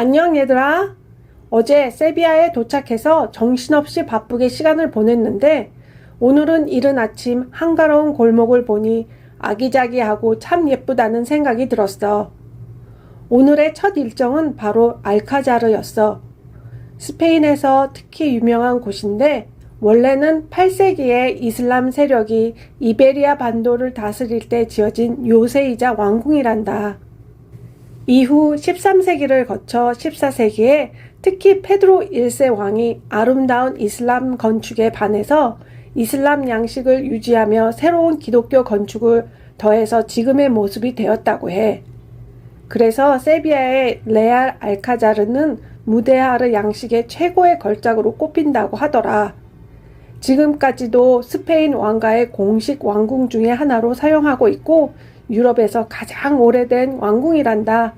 안녕 얘들아. 어제 세비야에 도착해서 정신없이 바쁘게 시간을 보냈는데 오늘은 이른 아침 한가로운 골목을 보니 아기자기하고 참 예쁘다는 생각이 들었어. 오늘의 첫 일정은 바로 알카자르였어. 스페인에서 특히 유명한 곳인데 원래는 8세기에 이슬람 세력이 이베리아 반도를 다스릴 때 지어진 요새이자 왕궁이란다. 이후 13세기를 거쳐 14세기에 특히 페드로 1세 왕이 아름다운 이슬람 건축에 반해서 이슬람 양식을 유지하며 새로운 기독교 건축을 더해서 지금의 모습이 되었다고 해. 그래서 세비야의 레알 알카자르는 무데하르 양식의 최고의 걸작으로 꼽힌다고 하더라. 지금까지도 스페인 왕가의 공식 왕궁 중의 하나로 사용하고 있고 유럽에서 가장 오래된 왕궁이란다.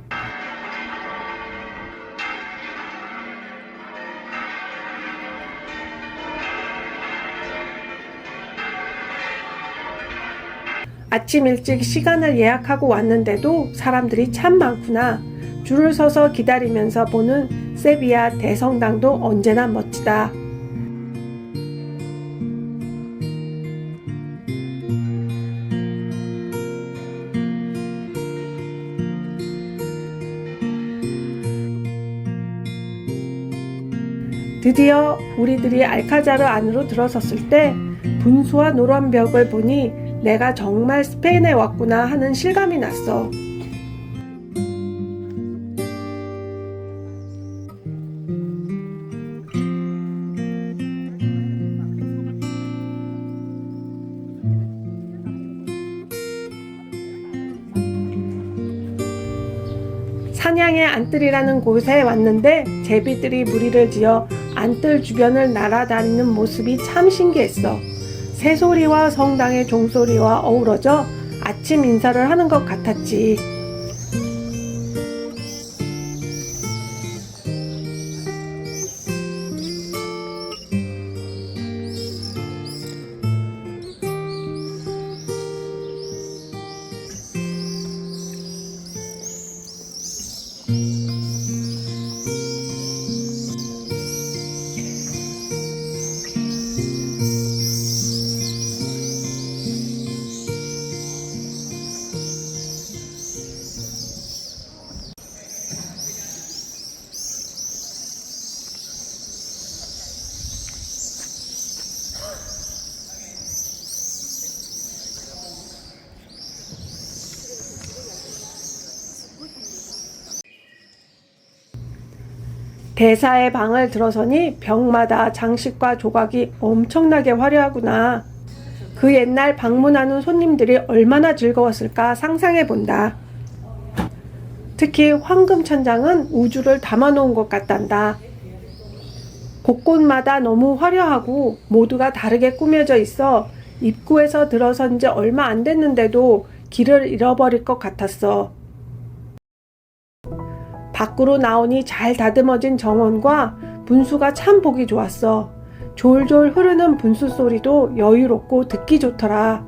아침 일찍 시간을 예약하고 왔는데도 사람들이 참 많구나. 줄을 서서 기다리면서 보는 세비야 대성당도 언제나 멋지다. 드디어 우리들이 알카자르 안으로 들어섰을 때 분수와 노란 벽을 보니 내가 정말 스페인에 왔구나 하는 실감이 났어. 사냥의 안뜰이라는 곳에 왔는데 제비들이 무리를 지어 안뜰 주변을 날아다니는 모습이 참 신기했어. 새소리와 성당의 종소리와 어우러져 아침 인사를 하는 것 같았지. 대사의 방을 들어서니 벽마다 장식과 조각이 엄청나게 화려하구나. 그 옛날 방문하는 손님들이 얼마나 즐거웠을까 상상해 본다. 특히 황금 천장은 우주를 담아놓은 것 같단다. 곳곳마다 너무 화려하고 모두가 다르게 꾸며져 있어 입구에서 들어선 지 얼마 안 됐는데도 길을 잃어버릴 것 같았어. 밖으로 나오니 잘 다듬어진 정원과 분수가 참 보기 좋았어. 졸졸 흐르는 분수 소리도 여유롭고 듣기 좋더라.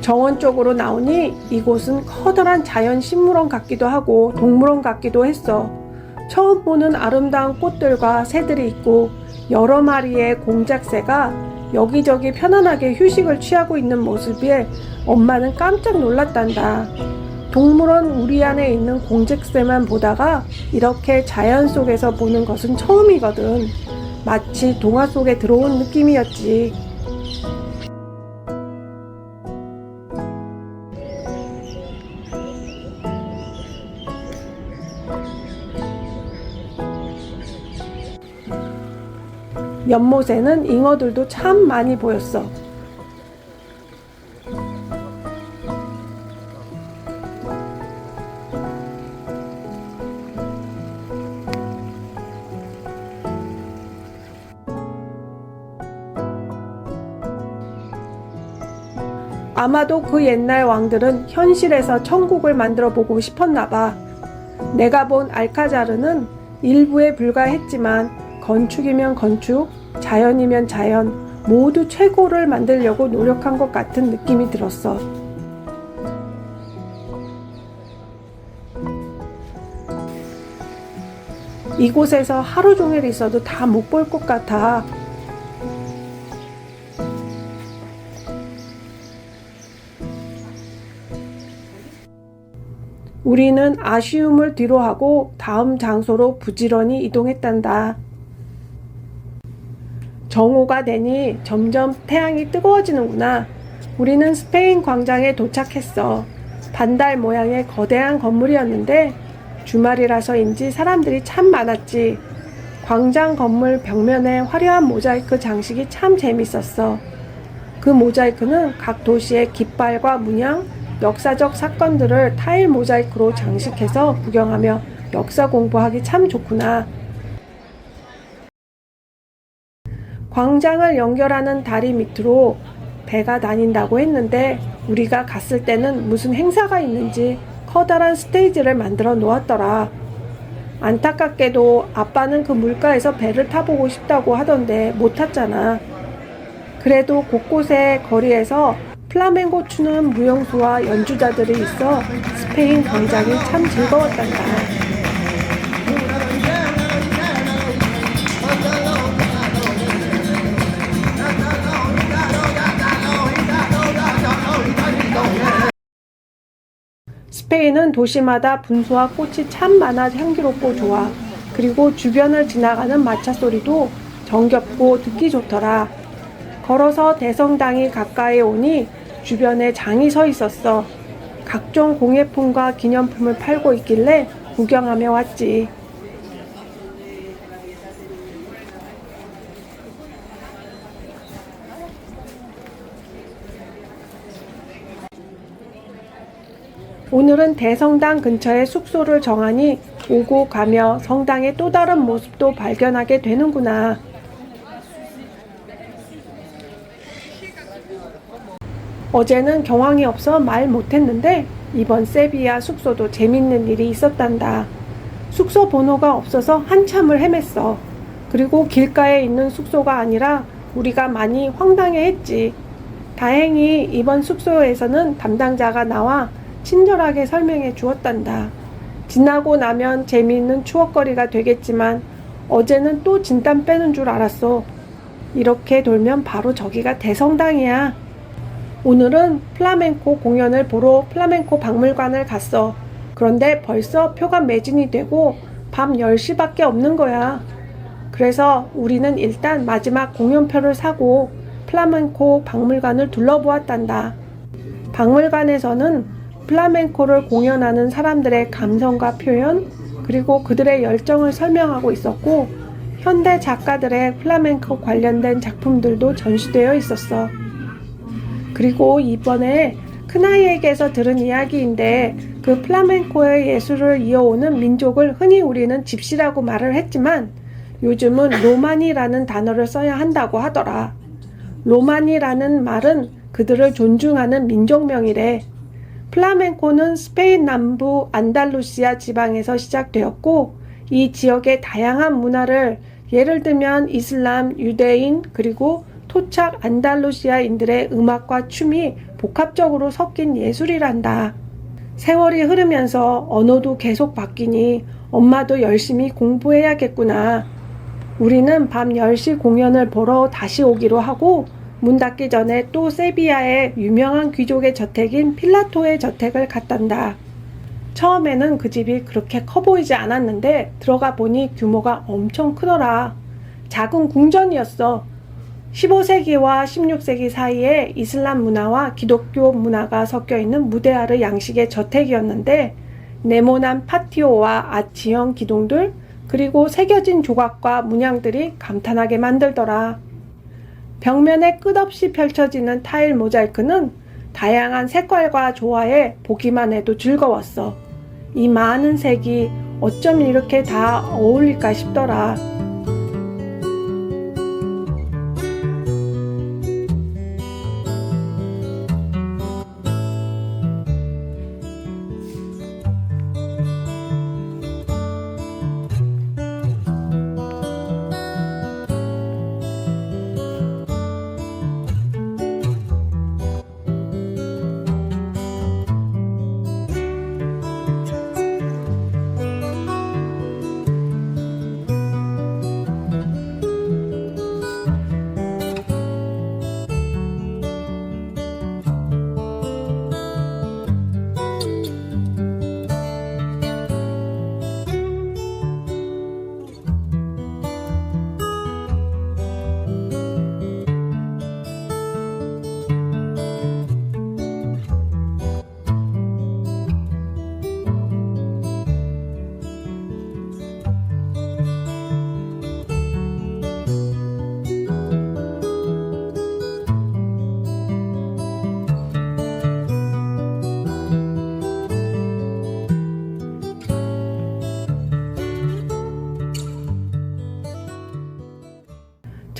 정원 쪽으로 나오니 이곳은 커다란 자연 식물원 같기도 하고 동물원 같기도 했어. 처음 보는 아름다운 꽃들과 새들이 있고 여러 마리의 공작새가 여기저기 편안하게 휴식을 취하고 있는 모습에 엄마는 깜짝 놀랐단다. 동물원 우리 안에 있는 공작새만 보다가 이렇게 자연 속에서 보는 것은 처음이거든. 마치 동화 속에 들어온 느낌이었지. 연못에는 잉어들도 참 많이 보였어. 아마도 그 옛날 왕들은 현실에서 천국을 만들어 보고 싶었나 봐. 내가 본 알카자르는 일부에 불과했지만 건축이면 건축, 자연이면 자연, 모두 최고를 만들려고 노력한 것 같은 느낌이 들었어. 이곳에서 하루 종일 있어도 다 못 볼 것 같아. 우리는 아쉬움을 뒤로하고 다음 장소로 부지런히 이동했단다. 정오가 되니 점점 태양이 뜨거워지는구나. 우리는 스페인 광장에 도착했어. 반달 모양의 거대한 건물이었는데 주말이라서인지 사람들이 참 많았지. 광장 건물 벽면에 화려한 모자이크 장식이 참 재밌었어. 그 모자이크는 각 도시의 깃발과 문양, 역사적 사건들을 타일 모자이크로 장식해서 구경하며 역사 공부하기 참 좋구나. 광장을 연결하는 다리 밑으로 배가 다닌다고 했는데 우리가 갔을 때는 무슨 행사가 있는지 커다란 스테이지를 만들어 놓았더라. 안타깝게도 아빠는 그 물가에서 배를 타보고 싶다고 하던데 못 탔잖아. 그래도 곳곳에 거리에서 플라멩고 추는 무용수와 연주자들이 있어 스페인 광장이 참 즐거웠단다. 스페인은 도시마다 분수와 꽃이 참 많아 향기롭고 좋아. 그리고 주변을 지나가는 마차 소리도 정겹고 듣기 좋더라. 걸어서 대성당이 가까이 오니 주변에 장이 서 있었어. 각종 공예품과 기념품을 팔고 있길래 구경하며 왔지. 오늘은 대성당 근처에 숙소를 정하니 오고 가며 성당의 또 다른 모습도 발견하게 되는구나. 어제는 경황이 없어 말 못했는데 이번 세비야 숙소도 재밌는 일이 있었단다. 숙소 번호가 없어서 한참을 헤맸어. 그리고 길가에 있는 숙소가 아니라 우리가 많이 황당해 했지. 다행히 이번 숙소에서는 담당자가 나와 친절하게 설명해 주었단다. 지나고 나면 재미있는 추억거리가 되겠지만 어제는 또 진땀 빼는 줄 알았어. 이렇게 돌면 바로 저기가 대성당이야. 오늘은 플라멩코 공연을 보러 플라멩코 박물관을 갔어. 그런데 벌써 표가 매진이 되고 밤 10시밖에 없는 거야. 그래서 우리는 일단 마지막 공연표를 사고 플라멩코 박물관을 둘러보았단다. 박물관에서는 플라멩코를 공연하는 사람들의 감성과 표현, 그리고 그들의 열정을 설명하고 있었고, 현대 작가들의 플라멩코 관련된 작품들도 전시되어 있었어. 그리고 이번에 큰아이에게서 들은 이야기인데 그 플라멩코의 예술을 이어오는 민족을 흔히 우리는 집시라고 말을 했지만 요즘은 로마니라는 단어를 써야 한다고 하더라. 로마니라는 말은 그들을 존중하는 민족명이래. 플라멩코는 스페인 남부 안달루시아 지방에서 시작되었고 이 지역의 다양한 문화를 예를 들면 이슬람, 유대인, 그리고 토착 안달루시아인들의 음악과 춤이 복합적으로 섞인 예술이란다. 세월이 흐르면서 언어도 계속 바뀌니 엄마도 열심히 공부해야겠구나. 우리는 밤 10시 공연을 보러 다시 오기로 하고 문 닫기 전에 또 세비야의 유명한 귀족의 저택인 필라토의 저택을 갔단다. 처음에는 그 집이 그렇게 커 보이지 않았는데 들어가 보니 규모가 엄청 크더라. 작은 궁전이었어. 15세기와 16세기 사이에 이슬람 문화와 기독교 문화가 섞여 있는 무대아르 양식의 저택이었는데 네모난 파티오와 아치형 기둥들 그리고 새겨진 조각과 문양들이 감탄하게 만들더라. 벽면에 끝없이 펼쳐지는 타일 모자이크는 다양한 색깔과 조화에 보기만 해도 즐거웠어. 이 많은 색이 어쩜 이렇게 다 어울릴까 싶더라.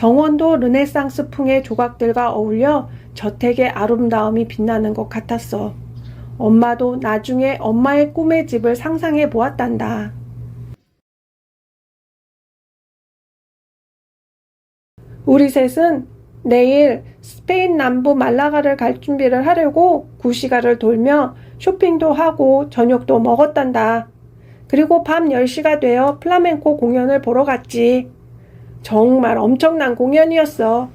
정원도 르네상스 풍의 조각들과 어울려 저택의 아름다움이 빛나는 것 같았어. 엄마도 나중에 엄마의 꿈의 집을 상상해 보았단다. 우리 셋은 내일 스페인 남부 말라가를 갈 준비를 하려고 구시가를 돌며 쇼핑도 하고 저녁도 먹었단다. 그리고 밤 10시가 되어 플라멘코 공연을 보러 갔지. 정말 엄청난 공연이었어.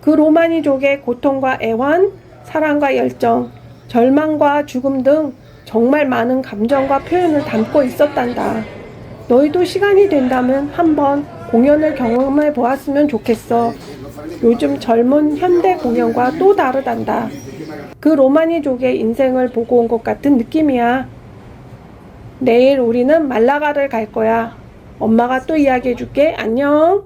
그 로마니족의 고통과 애환, 사랑과 열정, 절망과 죽음 등 정말 많은 감정과 표현을 담고 있었단다. 너희도 시간이 된다면 한번 공연을 경험해 보았으면 좋겠어. 요즘 젊은 현대 공연과 또 다르단다. 그 로마니족의 인생을 보고 온 것 같은 느낌이야. 내일 우리는 말라가를 갈 거야. 엄마가 또 이야기해 줄게. 안녕.